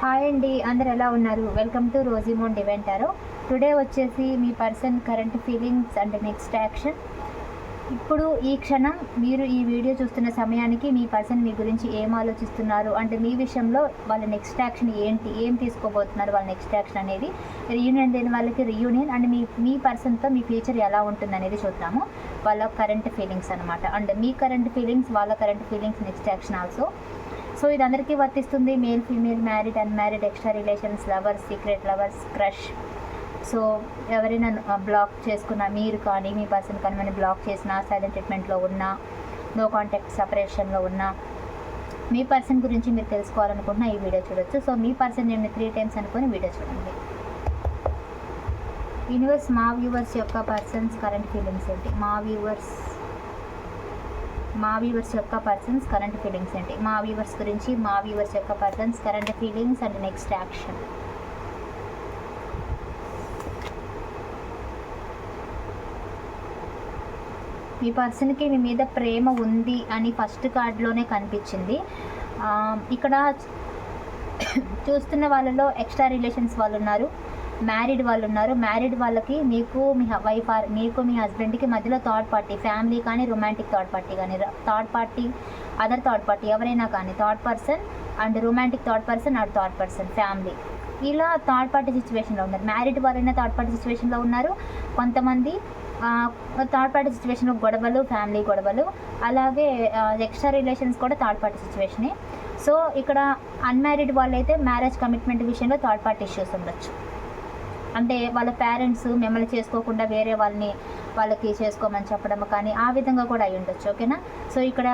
Hi అండి అందరు ఎలా ఉన్నారు? వెల్కమ్ టు రోజీమోన్ డివెంటారో టుడే వచ్చేసి మీ person current feelings and next action ఇప్పుడు ఈ క్షణం మీరు ఈ వీడియో చూస్తున్న సమయానికి మీ పర్సన్ మీ గురించి ఏం ఆలోచిస్తున్నారు? అంటే మీ విషయంలో వాళ్ళ నెక్స్ట్ యాక్షన్ ఏంటి? ఏం తీసుకోబోతున్నారు వాళ్ళ నెక్స్ట్ యాక్షన్ అనేది? రియూనియన్ లేని వాళ్ళకి రియూనియన్ అండ్ మీ మీ పర్సన్తో మీ ఫ్యూచర్ ఎలా ఉంటుంది అనేది చూద్దాము. వాళ్ళ కరెంట్ ఫీలింగ్స్ అనమాట అండ్ మీ కరెంట్ ఫీలింగ్స్ వాళ్ళ current feelings next action also so ఇది అందరికీ వర్తిస్తుంది. Male female married unmarried extra relations lovers secret lovers crush. So ఎవరైనా బ్లాక్ చేసుకున్న మీరు కానీ మీ పర్సన్ కానీ మనం బ్లాక్ చేసిన సైలెంట్ ట్రీట్మెంట్లో ఉన్నా నో కాంటాక్ట్ సపరేషన్లో ఉన్నా మీ పర్సన్ గురించి మీరు తెలుసుకోవాలనుకున్న ఈ వీడియో చూడొచ్చు. సో మీ పర్సన్ నేను త్రీ టైమ్స్ అనుకుని వీడియో చూడండి. యూనివర్స్ మా వ్యూవర్స్ యొక్క పర్సన్స్ కరెంట్ ఫీలింగ్స్ ఏంటి? మా వ్యూవర్స్ మా వ్యూవర్స్ యొక్క పర్సన్స్ కరెంట్ ఫీలింగ్స్ ఏంటి? మా వ్యూవర్స్ గురించి మా వ్యూవర్స్ యొక్క persons current feelings and next action మీ పర్సన్కి మీ మీద ప్రేమ ఉంది అని ఫస్ట్ కార్డ్లోనే కనిపించింది. ఇక్కడ చూస్తున్న వాళ్ళలో ఎక్స్ట్రా రిలేషన్స్ వాళ్ళు ఉన్నారు. మ్యారీడ్ వాళ్ళు ఉన్నారు. మ్యారీడ్ వాళ్ళకి మీకు మీ వైఫ్ ఆర్ మీకు మీ హస్బెండ్కి మధ్యలో థర్డ్ పార్టీ ఫ్యామిలీ కానీ రొమాంటిక్ థర్డ్ పార్టీ కానీ third party other third party ఎవరైనా కానీ third person and romantic third person and third person family ఇలా థర్డ్ పార్టీ సిచ్యువేషన్లో ఉన్నారు. మ్యారీడ్ వాళ్ళైనా థర్డ్ పార్టీ సిచ్యువేషన్లో ఉన్నారు. కొంతమంది థర్డ్ పార్టీ సిచ్యువేషన్లో గొడవలు ఫ్యామిలీ గొడవలు అలాగే ఎక్స్ట్రా రిలేషన్స్ కూడా థర్డ్ పార్టీ సిచ్యువేషనే సో ఇక్కడ అన్మ్యారీడ్ వాళ్ళైతే మ్యారేజ్ కమిట్మెంట్ విషయంలో థర్డ్ పార్టీ ఇష్యూస్ ఉండొచ్చు. అంటే వాళ్ళ పేరెంట్స్ మిమ్మల్ని చేసుకోకుండా వేరే వాళ్ళని వాళ్ళకి చేసుకోమని చెప్పడం కానీ ఆ విధంగా కూడా అయి ఉండొచ్చు ఓకేనా? సో ఇక్కడ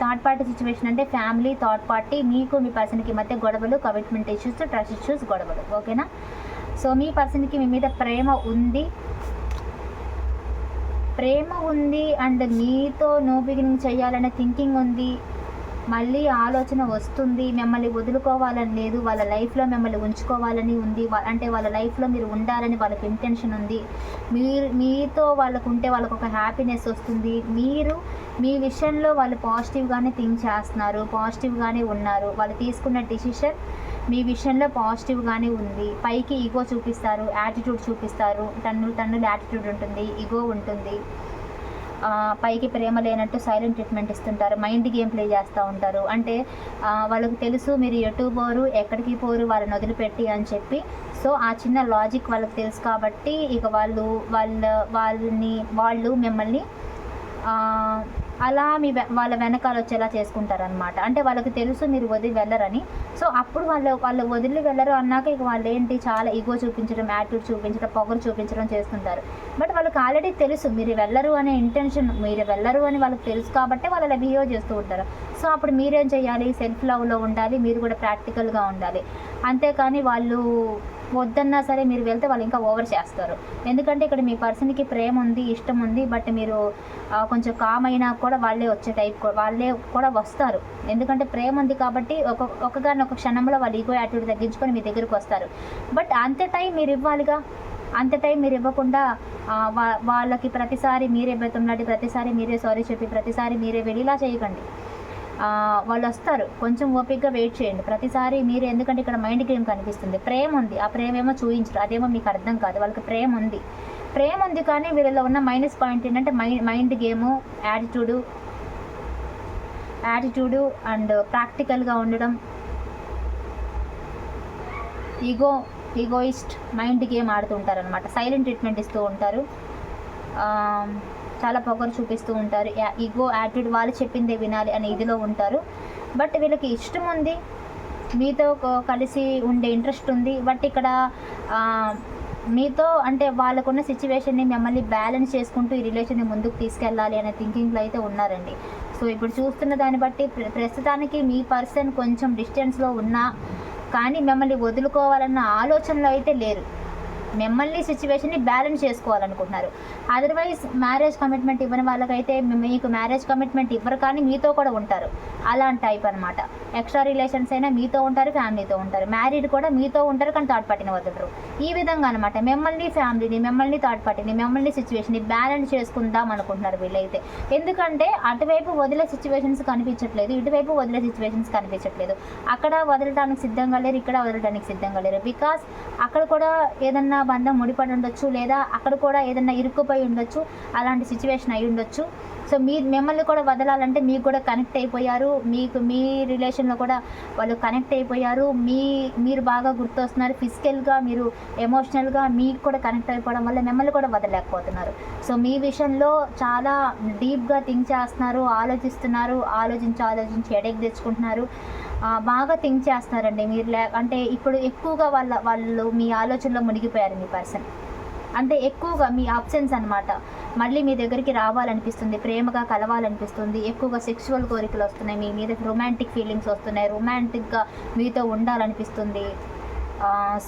థర్డ్ పార్టీ సిచ్యువేషన్ అంటే ఫ్యామిలీ థర్డ్ పార్టీ మీకు మీ పర్సన్కి మధ్య గొడవలు కమిట్మెంట్ ఇష్యూస్ ట్రస్ట్ ఇష్యూస్ గొడవలు ఓకేనా? సో మీ పర్సన్కి మీ మీద ప్రేమ ఉంది. ప్రేమ ఉంది అండ్ మీతో నో బిగినింగ్ చేయాలనే థింకింగ్ ఉంది. మళ్ళీ ఆలోచన వస్తుంది మిమ్మల్ని వదులుకోవాలని లేదు వాళ్ళ లైఫ్లో మిమ్మల్ని ఉంచుకోవాలని ఉంది అంటే వాళ్ళ లైఫ్లో మీరు ఉండాలని వాళ్ళకి ఇంటెన్షన్ ఉంది. మీరు మీతో వాళ్ళకు ఉంటే వాళ్ళకు ఒక హ్యాపీనెస్ వస్తుంది. మీరు మీ విషయంలో వాళ్ళు పాజిటివ్గానే థింక్ చేస్తున్నారు పాజిటివ్గానే ఉన్నారు. వాళ్ళు తీసుకున్న డిసిషన్ మీ విషయంలో పాజిటివ్గానే ఉంది. పైకి ఈగో చూపిస్తారు యాటిట్యూడ్ చూపిస్తారు. తన్ను తన్నులు యాటిట్యూడ్ ఉంటుంది ఈగో ఉంటుంది. పైకి ప్రేమ లేనట్టు సైలెంట్ ట్రీట్మెంట్ ఇస్తుంటారు మైండ్ గేమ్ ప్లే చేస్తూ ఉంటారు. అంటే వాళ్ళకి తెలుసు మీరు ఎటు పోరు ఎక్కడికి పోరు వాళ్ళని వదిలిపెట్టి అని చెప్పి. సో ఆ చిన్న లాజిక్ వాళ్ళకి తెలుసు కాబట్టి ఇక వాళ్ళు వాళ్ళ వాళ్ళని వాళ్ళు మిమ్మల్ని అలా మీ వె- వాళ్ళ వెనకాల వచ్చేలా చేసుకుంటారనమాట అంటే వాళ్ళకి తెలుసు మీరు వదిలి వెళ్ళరని. సో అప్పుడు వాళ్ళు వాళ్ళు వదిలి వెళ్ళరు అన్నాక ఇక వాళ్ళు ఏంటి చాలా ఈగో చూపించడం యాటిట్యూడ్ చూపించడం పొగరు చూపించడం చేస్తుంటారు. బట్ వాళ్ళకి ఆల్రెడీ తెలుసు మీరు వెళ్ళరు అనే ఇంటెన్షన్ మీరు వెళ్ళరు అని వాళ్ళకి తెలుసు కాబట్టి వాళ్ళు అలా బిహేవ్ చేస్తూ ఉంటారు. సో అప్పుడు మీరేం చేయాలి? సెల్ఫ్ లవ్లో ఉండాలి మీరు కూడా ప్రాక్టికల్గా ఉండాలి. అంతేకాని వాళ్ళు వద్దన్నా సరే మీరు వెళ్తే వాళ్ళు ఇంకా ఓవర్ చేస్తారు. ఎందుకంటే ఇక్కడ మీ పర్సన్కి ప్రేమ ఉంది ఇష్టం ఉంది బట్ మీరు కొంచెం కామ్ అయినా కూడా వాళ్ళే వచ్చే టైప్ వాళ్ళే కూడా వస్తారు. ఎందుకంటే ప్రేమ ఉంది కాబట్టి ఒక ఒకగాని ఒక క్షణంలో వాళ్ళు ఈగో యాటిట్యూడ్ తగ్గించుకొని మీ దగ్గరికి వస్తారు. బట్ అంత టైం మీరు ఇవ్వాలిగా? అంత టైం మీరు ఇవ్వకుండా వా- వాళ్ళకి ప్రతిసారి మీరే బెతంలాడి ప్రతిసారి మీరే సారీ చెప్పి ప్రతిసారి మీరే వెళ్ళి ఇలా చేయకండి. వాళ్ళు వస్తారు. కొంచెం ఓపికగా వెయిట్ చేయండి. ప్రతిసారి మీరు ఎందుకంటే ఇక్కడ మైండ్ గేమ్ కనిపిస్తుంది. ప్రేమ ఉంది. ఆ ప్రేమ ఏమో చూపించరు అదేమో మీకు అర్థం కాదు. వాళ్ళకి ప్రేమ ఉంది. ప్రేమ ఉంది కానీ వీళ్ళలో ఉన్న మైనస్ పాయింట్ ఏంటంటే mind mind game attitude attitude and ప్రాక్టికల్గా ఉండడం. ఈగో ఈగోయిస్ట్ మైండ్ గేమ్ ఆడుతూ ఉంటారనమాట సైలెంట్ ట్రీట్మెంట్ ఇస్తూ ఉంటారు. చాలా పొగరు చూపిస్తూ ఉంటారు. ఈగో యాటిట్యూడ్ వాళ్ళు చెప్పిందే వినాలి అనే ఇదిలో ఉంటారు. బట్ వీళ్ళకి ఇష్టం ఉంది. మీతో కలిసి ఉండే ఇంట్రెస్ట్ ఉంది. బట్ ఇక్కడ మీతో అంటే వాళ్ళకున్న సిచ్యువేషన్ని మిమ్మల్ని బ్యాలెన్స్ చేసుకుంటూ ఈ రిలేషన్ని ముందుకు తీసుకెళ్ళాలి అనే థింకింగ్లో అయితే ఉన్నారండి. సో ఇప్పుడు చూస్తున్న దాన్ని బట్టి ప్రస్తుతానికి మీ పర్సన్ కొంచెం డిస్టెన్స్లో ఉన్నా కానీ మిమ్మల్ని వదులుకోవాలన్న ఆలోచనలో అయితే లేరు. మిమ్మల్ని సిచ్యువేషన్ని బ్యాలెన్స్ చేసుకోవాలనుకుంటున్నారు. అదర్వైజ్ మ్యారేజ్ కమిట్మెంట్ ఇవ్వని వాళ్ళకైతే మీకు మ్యారేజ్ కమిట్మెంట్ ఇవ్వరు కానీ మీతో కూడా ఉంటారు. అలాంటి టైప్ అనమాట ఎక్స్ట్రా రిలేషన్స్ అయినా మీతో ఉంటారు ఫ్యామిలీతో ఉంటారు. మ్యారీడ్ కూడా మీతో ఉంటారు కానీ థర్డ్ పార్టీని వదలరు. ఈ విధంగా అనమాట మిమ్మల్ని ఫ్యామిలీని మిమ్మల్ని థర్డ్ పార్టీని మిమ్మల్ని సిచ్యువేషన్ని బ్యాలెన్స్ చేసుకుందాం అనుకుంటున్నారు వీళ్ళైతే. ఎందుకంటే అటువైపు వదిలే సిచ్యువేషన్స్ కనిపించట్లేదు ఇటువైపు వదిలే సిచ్యువేషన్స్ కనిపించట్లేదు. అక్కడ వదలటానికి సిద్ధంగా లేరు ఇక్కడ వదలడానికి సిద్ధంగా లేరు. బికాస్ అక్కడ కూడా ఏదన్నా బంధం ముడిపడి ఉండొచ్చు లేదా అక్కడ కూడా ఏదైనా ఇరుక్కుపోయి ఉండొచ్చు అలాంటి సిచ్యువేషన్ అయి ఉండొచ్చు. సో మీ మిమ్మల్ని కూడా వదలాలంటే మీకు కూడా కనెక్ట్ అయిపోయారు. మీకు మీ రిలేషన్లో కూడా వాళ్ళు కనెక్ట్ అయిపోయారు. మీ మీరు బాగా గుర్తొస్తున్నారు. ఫిజికల్గా మీరు ఎమోషనల్గా మీకు కూడా కనెక్ట్ అయిపోవడం వల్ల మిమ్మల్ని కూడా వదలలేకపోతున్నారు. సో మీ విషయంలో చాలా డీప్గా థింక్ చేస్తున్నారు ఆలోచిస్తున్నారు ఆలోచించి ఆలోచించి ఎడెక్ తెచ్చుకుంటున్నారు. బాగా థింక్ చేస్తున్నారండి. మీరు లే అంటే ఇప్పుడు ఎక్కువగా వాళ్ళ వాళ్ళు మీ ఆలోచనలో మునిగిపోయారు మీ పర్సన్ అంటే ఎక్కువగా మీ అబ్సెన్స్ అనమాట మళ్ళీ మీ దగ్గరికి రావాలనిపిస్తుంది ప్రేమగా కలవాలనిపిస్తుంది ఎక్కువగా సెక్షువల్ కోరికలు వస్తున్నాయి మీ మీద రొమాంటిక్ ఫీలింగ్స్ వస్తున్నాయి రొమాంటిక్గా మీతో ఉండాలనిపిస్తుంది.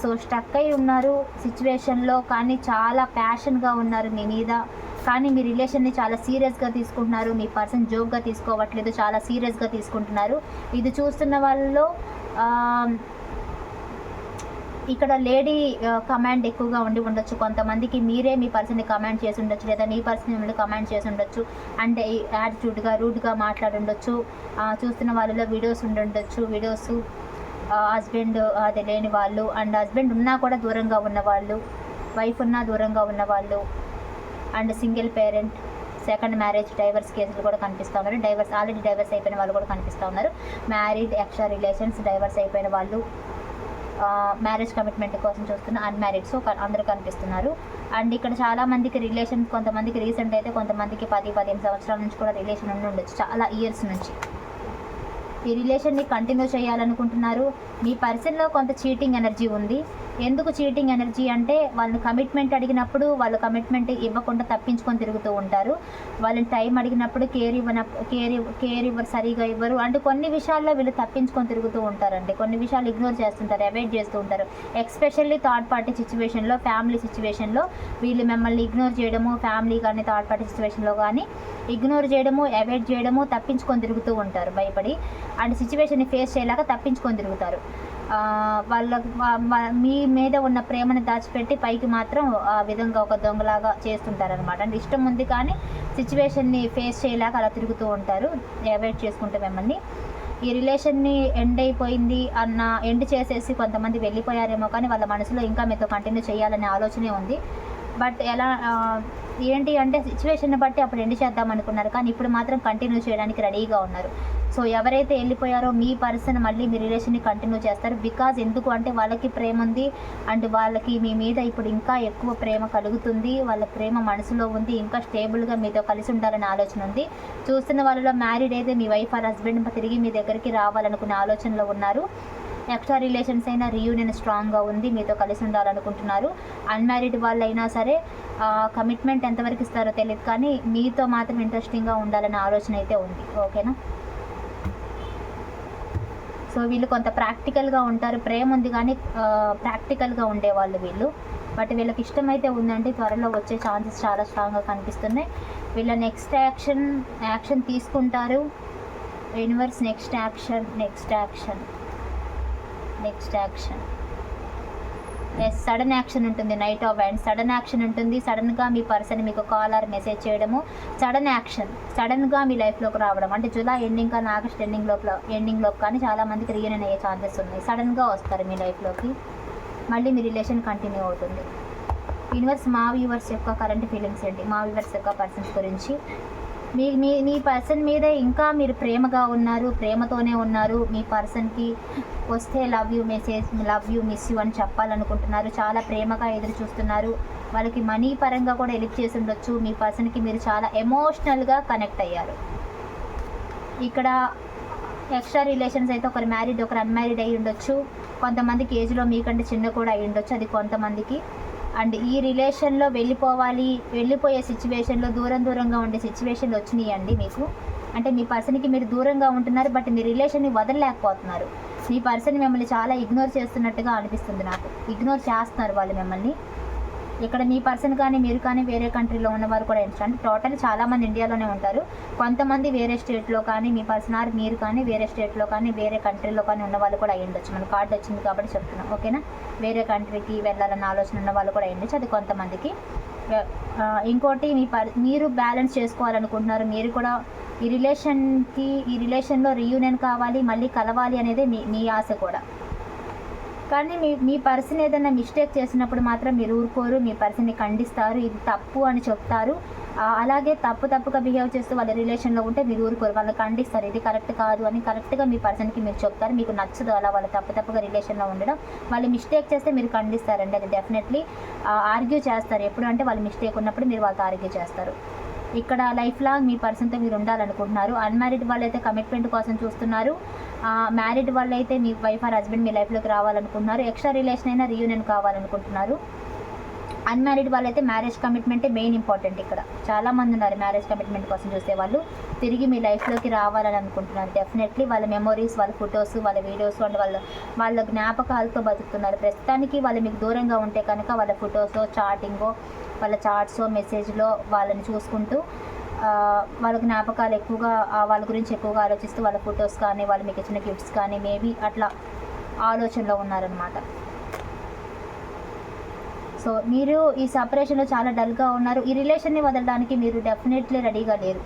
సో స్టక్ అయి ఉన్నారు సిచ్యువేషన్లో కానీ చాలా ప్యాషన్గా ఉన్నారు మీ మీద. కానీ మీ రిలేషన్ని చాలా సీరియస్గా తీసుకుంటున్నారు. మీ పర్సన్ జోక్గా తీసుకోవట్లేదు. చాలా సీరియస్గా తీసుకుంటున్నారు. ఇది చూస్తున్న వాళ్ళలో ఇక్కడ లేడీ కమాండ్ ఎక్కువగా ఉండి ఉండొచ్చు. కొంతమందికి మీరే మీ పర్సన్ని కమాండ్ చేసి ఉండొచ్చు లేదా మీ పర్సన్ మిమ్మల్ని కమాండ్ చేసి ఉండొచ్చు. అంటే యాటిట్యూడ్గా రూడ్గా మాట్లాడి ఉండొచ్చు. చూస్తున్న వాళ్ళలో వీడియోస్ ఉండి ఉండొచ్చు. వీడియోస్ హస్బెండ్ అది లేని వాళ్ళు. అండ్ హస్బెండ్ ఉన్నా కూడా దూరంగా ఉన్నవాళ్ళు వైఫ్ ఉన్నా దూరంగా ఉన్నవాళ్ళు and single parent second marriage divorce కేసులు కూడా కనిపిస్తూ ఉన్నారు. డైవర్స్ ఆల్రెడీ డైవర్స్ అయిపోయిన వాళ్ళు కూడా కనిపిస్తూ ఉన్నారు. మ్యారీడ్ ఎక్స్ట్రా రిలేషన్స్ డైవర్స్ అయిపోయిన వాళ్ళు మ్యారేజ్ కమిట్మెంట్ కోసం చూస్తున్న అన్మ్యారీడ్. సో అందరూ కనిపిస్తున్నారు. అండ్ ఇక్కడ చాలా మందికి రిలేషన్ కొంతమందికి రీసెంట్ అయితే కొంతమందికి పది పదిహేను సంవత్సరాల నుంచి కూడా రిలేషన్ ఉండి ఉండొచ్చు. చాలా ఇయర్స్ నుంచి. ఈ రిలేషన్ని కంటిన్యూ చేయాలనుకుంటున్నారు. మీ పర్సన్లో కొంత చీటింగ్ ఎనర్జీ ఉంది. ఎందుకు చీటింగ్ ఎనర్జీ అంటే వాళ్ళని కమిట్మెంట్ అడిగినప్పుడు వాళ్ళు కమిట్మెంట్ ఇవ్వకుండా తప్పించుకొని తిరుగుతూ ఉంటారు. వాళ్ళని టైం అడిగినప్పుడు కేర్ ఇవ్వన కేర్ కేర్ ఇవ్వరు సరిగా ఇవ్వరు. అంటే కొన్ని విషయాల్లో వీళ్ళు తప్పించుకొని తిరుగుతూ ఉంటారండి. కొన్ని విషయాలు ఇగ్నోర్ చేస్తుంటారు అవాయిడ్ చేస్తూ ఉంటారు. ఎక్స్పెషల్లీ థర్డ్ పార్టీ సిచ్యువేషన్లో ఫ్యామిలీ సిచ్యువేషన్లో వీళ్ళు మిమ్మల్ని ఇగ్నోర్ చేయడము ఫ్యామిలీ కానీ థర్డ్ పార్టీ సిచ్యువేషన్లో కానీ ఇగ్నోర్ చేయడము అవాయిడ్ చేయడము తప్పించుకొని తిరుగుతూ ఉంటారు భయపడి. అండ్ సిచ్యువేషన్ని ఫేస్ చేయలేక తప్పించుకొని తిరుగుతారు. వాళ్ళ మీ మీద ఉన్న ప్రేమను దాచిపెట్టి పైకి మాత్రం ఆ విధంగా ఒక దొంగలాగా చేస్తుంటారు అనమాట అంటే ఇష్టం ఉంది కానీ సిచ్యువేషన్ని ఫేస్ చేయలేక అలా తిరుగుతూ ఉంటారు. అవాయిడ్ చేసుకుంటే మిమ్మల్ని. ఈ రిలేషన్ని ఎండ్ అయిపోయింది అన్న ఎండ్ చేసేసి కొంతమంది వెళ్ళిపోయారేమో కానీ వాళ్ళ మనసులో ఇంకా మీతో కంటిన్యూ చేయాలనే ఆలోచనే ఉంది. బట్ ఎలా ఏంటి అంటే సిచ్యువేషన్ బట్టి అప్పుడు ఎండ్ చేద్దాం అనుకున్నారు. కానీ ఇప్పుడు మాత్రం కంటిన్యూ చేయడానికి రెడీగా ఉన్నారు. సో ఎవరైతే వెళ్ళిపోయారో మీ పర్సన్ మళ్ళీ మీ రిలేషన్ని కంటిన్యూ చేస్తారు. బికాజ్ ఎందుకు అంటే వాళ్ళకి ప్రేమ ఉంది. అండ్ వాళ్ళకి మీ మీద ఇప్పుడు ఇంకా ఎక్కువ ప్రేమ కలుగుతుంది. వాళ్ళ ప్రేమ మనసులో ఉంది. ఇంకా స్టేబుల్గా మీతో కలిసి ఉండాలనే ఆలోచన ఉంది. చూస్తున్న వాళ్ళలో మ్యారీడ్ అయితే మీ వైఫ్ ఆర్ హస్బెండ్ తిరిగి మీ దగ్గరికి రావాలనుకునే ఆలోచనలో ఉన్నారు. ఎక్స్ట్రా రిలేషన్స్ అయినా రీయూనియన్ స్ట్రాంగ్గా ఉంది మీతో కలిసి ఉండాలనుకుంటున్నారు. అన్మ్యారీడ్ వాళ్ళైనా సరే కమిట్మెంట్ ఎంతవరకు ఇస్తారో తెలియదు కానీ మీతో మాత్రం ఇంట్రెస్టింగ్గా ఉండాలనే ఆలోచన అయితే ఉంది. ఓకేనా సో వీళ్ళు కొంత ప్రాక్టికల్గా ఉంటారు. ప్రేమ ఉంది కానీ ప్రాక్టికల్గా ఉండేవాళ్ళు వీళ్ళు. బట్ వీళ్ళకి ఇష్టమైతే ఉందంటే త్వరలో వచ్చే ఛాన్సెస్ చాలా స్ట్రాంగ్గా కనిపిస్తున్నాయి. వీళ్ళ నెక్స్ట్ యాక్షన్ యాక్షన్ తీసుకుంటారు. Universe next action next action next action. Yes sudden action ఉంటుంది knight of and sudden action ఉంటుంది సడన్గా మీ పర్సన్ మీకు కాల్ ఆర్ మెసేజ్ చేయడము. సడన్ యాక్షన్ సడన్గా మీ లైఫ్లోకి రావడం. అంటే జూలై ఎండింగ్ కానీ ఆగస్ట్ ఎండింగ్ లోపల ఎండింగ్ లోపు కానీ చాలా మందికి అయ్యే ఛాన్సెస్ ఉన్నాయి. సడన్గా వస్తారు మీ లైఫ్లోకి మళ్ళీ మీ రిలేషన్ కంటిన్యూ అవుతుంది. యూనివర్స్ మా వ్యూవర్స్ యొక్క కరెంట్ ఫీలింగ్స్ ఏంటి? మా వ్యూవర్స్ యొక్క పర్సన్స్ గురించి. మీ మీ మీ పర్సన్ మీద ఇంకా మీరు ప్రేమగా ఉన్నారు ప్రేమతోనే ఉన్నారు. మీ పర్సన్కి వస్తే love you message love you miss you అని చెప్పాలనుకుంటున్నారు. చాలా ప్రేమగా ఎదురు చూస్తున్నారు. వాళ్ళకి మనీ పరంగా కూడా హెల్ప్ చేసి ఉండొచ్చు. మీ పర్సన్కి మీరు చాలా ఎమోషనల్గా కనెక్ట్ అయ్యారు. ఇక్కడ ఎక్స్ట్రా రిలేషన్స్ అయితే ఒకరు మ్యారీడ్ ఒకరు అన్మ్యారీడ్ అయి ఉండొచ్చు. కొంతమందికి ఏజ్లో మీకంటే చిన్న కూడా అయి ఉండొచ్చు. అది కొంతమందికి అండ్ ఈ రిలేషన్లో వెళ్ళిపోవాలి వెళ్ళిపోయే సిచ్యువేషన్లో దూరం దూరంగా ఉండే సిచ్యువేషన్లు వచ్చినాయండి మీకు. అంటే మీ పర్సన్కి మీరు దూరంగా ఉంటున్నారు బట్ మీ రిలేషన్ని వదలలేకపోతున్నారు. మీ పర్సన్ మిమ్మల్ని చాలా ఇగ్నోర్ చేస్తున్నట్టుగా అనిపిస్తుంది నాకు. ఇగ్నోర్ చేస్తున్నారు వాళ్ళు మిమ్మల్ని. ఇక్కడ మీ పర్సన్ కానీ మీరు కానీ వేరే కంట్రీలో ఉన్నవారు కూడా ఏంటి అంటే టోటల్ చాలామంది ఇండియాలోనే ఉంటారు. కొంతమంది వేరే స్టేట్లో కానీ మీ పర్సన్ ఆర్ మీరు కానీ వేరే స్టేట్లో కానీ వేరే కంట్రీలో కానీ ఉన్న వాళ్ళు కూడా అయ్యుండొచ్చు. మన కార్డు వచ్చింది కాబట్టి చెప్తున్నాం. ఓకేనా? వేరే కంట్రీకి వెళ్ళాలన్న ఆలోచన ఉన్న వాళ్ళు కూడా అయ్యుండొచ్చు. అది కొంతమందికి. ఇంకోటి మీ పర్ మీరు బ్యాలెన్స్ చేసుకోవాలనుకుంటున్నారు. మీరు కూడా ఈ రిలేషన్కి ఈ రిలేషన్లో రీయూనియన్ కావాలి మళ్ళీ కలవాలి అనేది మీ మీ ఆశ కూడా. కానీ మీ మీ పర్సన్ ఏదైనా మిస్టేక్ చేసినప్పుడు మాత్రం మీరు ఊరుకోరు మీ పర్సన్ని ఖండిస్తారు ఇది తప్పు అని చెప్తారు. అలాగే తప్పు తప్పుగా బిహేవ్ చేస్తూ వాళ్ళ రిలేషన్లో ఉంటే మీరు ఊరుకోరు వాళ్ళని ఖండిస్తారు ఇది కరెక్ట్ కాదు అని కరెక్ట్గా మీ పర్సన్కి మీరు చెప్తారు మీకు నచ్చదు అలా వాళ్ళు తప్పు తప్పుగా రిలేషన్లో ఉండడం. వాళ్ళు మిస్టేక్ చేస్తే మీరు ఖండిస్తారండి అది డెఫినెట్లీ. ఆర్గ్యూ చేస్తారు ఎప్పుడు అంటే వాళ్ళు మిస్టేక్ ఉన్నప్పుడు మీరు వాళ్ళతో ఆర్గ్యూ చేస్తారు. ఇక్కడ లైఫ్ లాంగ్ మీ పర్సన్తో మీరు ఉండాలనుకుంటున్నారు అన్మ్యారీడ్ వాళ్ళైతే కమిట్మెంట్ కోసం చూస్తున్నారు. మ్యారీడ్ వాళ్ళు అయితే మీ వైఫ్ ఆర్ హస్బెండ్ మీ లైఫ్లోకి రావాలనుకుంటున్నారు. ఎక్స్ట్రా రిలేషన్ అయినా రీయూనియన్ కావాలనుకుంటున్నారు. అన్మ్యారీడ్ వాళ్ళైతే మ్యారేజ్ కమిట్మెంటే మెయిన్ ఇంపార్టెంట్ ఇక్కడ. చాలామంది ఉన్నారు మ్యారేజ్ కమిట్మెంట్ కోసం చూసే వాళ్ళు. తిరిగి మీ లైఫ్లోకి రావాలని అనుకుంటున్నారు. డెఫినెట్లీ వాళ్ళ మెమొరీస్ వాళ్ళ ఫొటోస్ వాళ్ళ వీడియోస్ అండ్ వాళ్ళ వాళ్ళ జ్ఞాపకాలతో బతుకుతున్నారు. ప్రస్తుతానికి వాళ్ళు మీకు దూరంగా ఉంటే కనుక వాళ్ళ ఫొటోస్ చాటింగో వాళ్ళ చాట్స్ మెసేజ్లో వాళ్ళని చూసుకుంటూ వాళ్ళ జ్ఞాపకాలు ఎక్కువగా వాళ్ళ గురించి ఎక్కువగా ఆలోచిస్తూ వాళ్ళ ఫొటోస్ కానీ వాళ్ళు మీకు ఇచ్చిన గిఫ్ట్స్ కానీ మేబీ అట్లా ఆలోచనలో ఉన్నారనమాట సో మీరు ఈ సపరేషన్లో చాలా డల్గా ఉన్నారు. ఈ రిలేషన్ని వదలడానికి మీరు డెఫినెట్లీ రెడీగా లేరు.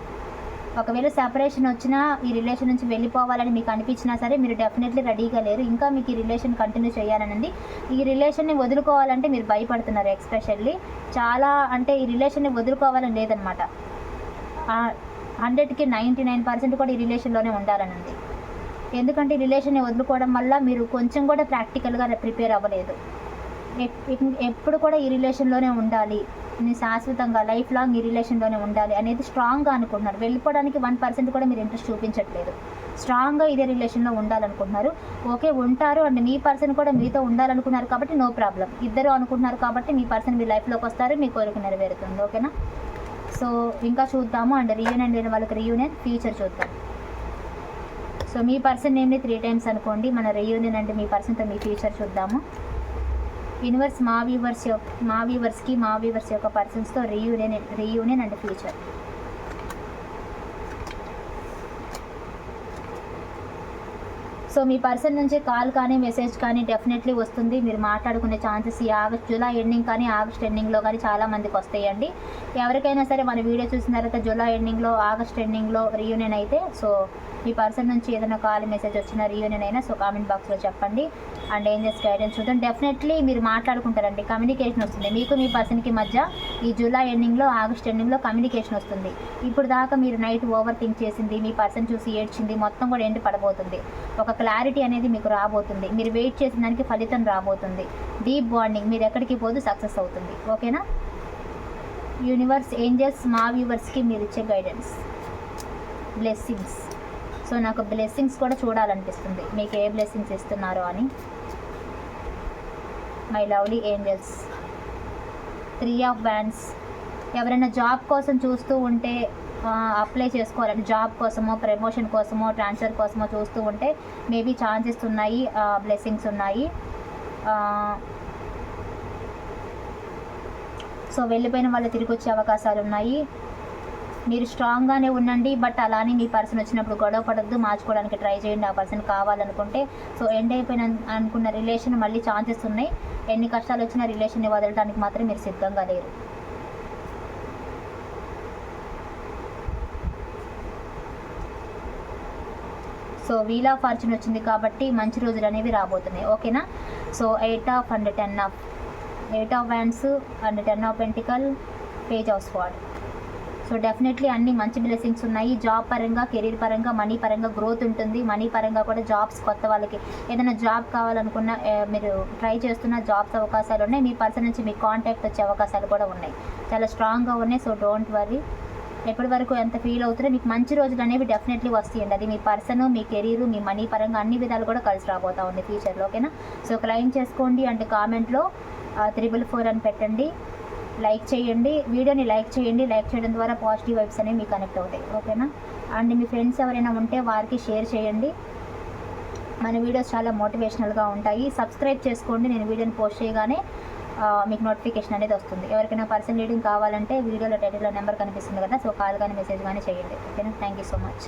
ఒకవేళ సెపరేషన్ వచ్చినా ఈ రిలేషన్ నుంచి వెళ్ళిపోవాలని మీకు అనిపించినా సరే మీరు డెఫినెట్లీ రెడీగా లేరు. ఇంకా మీకు ఈ రిలేషన్ కంటిన్యూ చేయాలనండి. ఈ రిలేషన్ని వదులుకోవాలంటే మీరు భయపడుతున్నారు ఎక్స్పెషల్లీ చాలా అంటే ఈ రిలేషన్ని వదులుకోవాలని లేదనమాట హండ్రెడ్కి నైంటీ నైన్ పర్సెంట్ కూడా ఈ రిలేషన్లోనే ఉండాలనండి ఎందుకంటే ఈ రిలేషన్ని వదులుకోవడం వల్ల మీరు కొంచెం కూడా ప్రాక్టికల్గా ప్రిపేర్ అవ్వలేదు. ఎప్పుడు కూడా ఈ రిలేషన్లోనే ఉండాలి. నేను శాశ్వతంగా లైఫ్ లాంగ్ ఈ రిలేషన్లోనే ఉండాలి అనేది స్ట్రాంగ్గా అనుకుంటున్నారు. వెళ్ళిపోవడానికి వన్ పర్సెంట్ కూడా మీరు ఇంట్రెస్ట్ చూపించట్లేదు. స్ట్రాంగ్గా ఇదే రిలేషన్లో ఉండాలనుకుంటున్నారు. ఓకే ఉంటారు అండ్ మీ పర్సన్ కూడా మీతో ఉండాలనుకున్నారు కాబట్టి నో ప్రాబ్లం ఇద్దరు అనుకుంటున్నారు కాబట్టి మీ పర్సన్ మీ లైఫ్లోకి వస్తారు మీ కోరిక నెరవేరుతుంది. ఓకేనా? సో ఇంకా చూద్దాము. అండ్ రీయూనియన్ లేని వాళ్ళకి రీయూనియన్ ఫ్యూచర్ చూద్దాం. సో మీ పర్సన్ నేమ్ని త్రీ టైమ్స్ అనుకోండి. మన రీయూనియన్ అంటే మీ పర్సన్తో మీ ఫ్యూచర్ చూద్దాము. యూనివర్స్ మా వ్యూవర్స్ యొక్క మా వ్యూవర్స్కి మా వ్యూవర్స్ యొక్క పర్సన్స్తో reunion reunion and future so me person నుంచి కాల్ కానీ మెసేజ్ కానీ డెఫినెట్లీ వస్తుంది. మీరు మాట్లాడుకునే ఛాన్సెస్ ఈ ఆగస్ట్ జూలై ఎండింగ్ కానీ ఆగస్ట్ ఎండింగ్లో కానీ చాలా మందికి వస్తాయండి. ఎవరికైనా సరే మన వీడియో చూసిన తర్వాత జూలై ఎండింగ్లో ఆగస్ట్ ఎండింగ్లో రీయూనియన్ అయితే సో మీ పర్సన్ నుంచి ఏదైనా కాల్ మెసేజ్ వచ్చిన రీయూనియన్ అయినా సో కామెంట్ బాక్స్లో చెప్పండి. అండ్ ఏం చేసి గైడెన్స్ చూద్దాం. డెఫినెట్లీ మీరు మాట్లాడుకుంటారండి. కమ్యూనికేషన్ వస్తుంది. మీకు మీ పర్సన్కి మధ్య ఈ జూలై ఎండింగ్లో ఆగస్ట్ ఎండింగ్లో కమ్యూనికేషన్ వస్తుంది. ఇప్పుడు దాకా మీరు నైట్ ఓవర్ థింక్ చేసింది మీ పర్సన్ చూసి ఏడ్చింది మొత్తం కూడా ఎండి పడబోతుంది. ఒక క్లారిటీ అనేది మీకు రాబోతుంది. మీరు వెయిట్ చేసిన దానికి ఫలితం రాబోతుంది. డీప్ బాండింగ్ మీరు ఎక్కడికి పోదు సక్సెస్ అవుతుంది. ఓకేనా యూనివర్స్ ఏంజల్స్ మా వ్యూవర్స్కి మీరు ఇచ్చే గైడెన్స్ బ్లెస్సింగ్స్ సో నాకు బ్లెస్సింగ్స్ కూడా చూడాలనిపిస్తుంది. మీకు ఏ బ్లెస్సింగ్స్ ఇస్తున్నారో అని. My lovely angels three of wands ఎవరైనా జాబ్ కోసం చూస్తూ ఉంటే అప్లై చేసుకోవాలంటే జాబ్ కోసమో ప్రమోషన్ కోసమో ట్రాన్స్ఫర్ కోసమో చూస్తూ ఉంటే మేబీ ఛాన్సెస్ ఉన్నాయి బ్లెస్సింగ్స్ ఉన్నాయి. సో వెళ్ళిపోయిన వాళ్ళు తిరిగి వచ్చే అవకాశాలు ఉన్నాయి. మీరు స్ట్రాంగ్గానే ఉండండి బట్ అలానే మీ పర్సన్ వచ్చినప్పుడు గొడవ పడద్దు మార్చుకోవడానికి ట్రై చేయండి. ఆ పర్సన్ కావాలనుకుంటే సో ఎండ్ అయిపోయిన అనుకున్న రిలేషన్ మళ్ళీ ఛాన్సెస్ ఉన్నాయి. ఎన్ని కష్టాలు వచ్చినా రిలేషన్ని వదలడానికి మాత్రం మీరు సిద్ధంగా లేరు. సో వీల్ ఆఫ్ ఫార్చ్యూన్ వచ్చింది కాబట్టి మంచి రోజులు అనేవి రాబోతున్నాయి. ఓకేనా? So eight of and ten of eight of wands and ten of pentacle page of sword so definitely అన్ని మంచి బ్లెస్సింగ్స్ ఉన్నాయి. జాబ్ పరంగా కెరీర్ పరంగా మనీ పరంగా గ్రోత్ ఉంటుంది. మనీ పరంగా కూడా జాబ్స్ కొత్త వాళ్ళకి. ఏదైనా జాబ్ కావాలనుకున్న మీరు ట్రై చేస్తున్న జాబ్స్ అవకాశాలు ఉన్నాయి. మీ పర్సన్ నుంచి మీకు కాంటాక్ట్ వచ్చే అవకాశాలు కూడా ఉన్నాయి. చాలా స్ట్రాంగ్గా ఉన్నాయి. సో డోంట్ వరీ ఎప్పటి వరకు ఎంత ఫీల్ అవుతారో మీకు మంచి రోజులు అనేవి డెఫినెట్లీ వస్తాయండి. అది మీ పర్సన్ మీ కెరీర్ మీ మనీ పరంగా అన్ని విధాలు కూడా కలిసి రాబోతా ఉంది ఫ్యూచర్లో ఓకేనా సో క్లైమ్ చేసుకోండి. అండ్ కామెంట్లో త్రిబుల్ ఫోర్ అని పెట్టండి. లైక్ చేయండి వీడియోని లైక్ చేయండి లైక్ చేయడం ద్వారా పాజిటివ్ వైబ్స్ అనేవి మీకు కనెక్ట్ అవుతాయి ఓకేనా? అండ్ మీ ఫ్రెండ్స్ ఎవరైనా ఉంటే వారికి షేర్ చేయండి. మన వీడియోస్ చాలా మోటివేషనల్గా ఉంటాయి. సబ్స్క్రైబ్ చేసుకోండి నేను వీడియోని పోస్ట్ చేయగానే మీకు నోటిఫికేషన్ అనేది వస్తుంది. ఎవరికైనా పర్సనల్ రీడింగ్ కావాలంటే వీడియోలో టైటిల్లో నెంబర్ కనిపిస్తుంది కదా సో కాల్ కానీ మెసేజ్ కానీ చేయండి ఓకేనా? Thank you so much.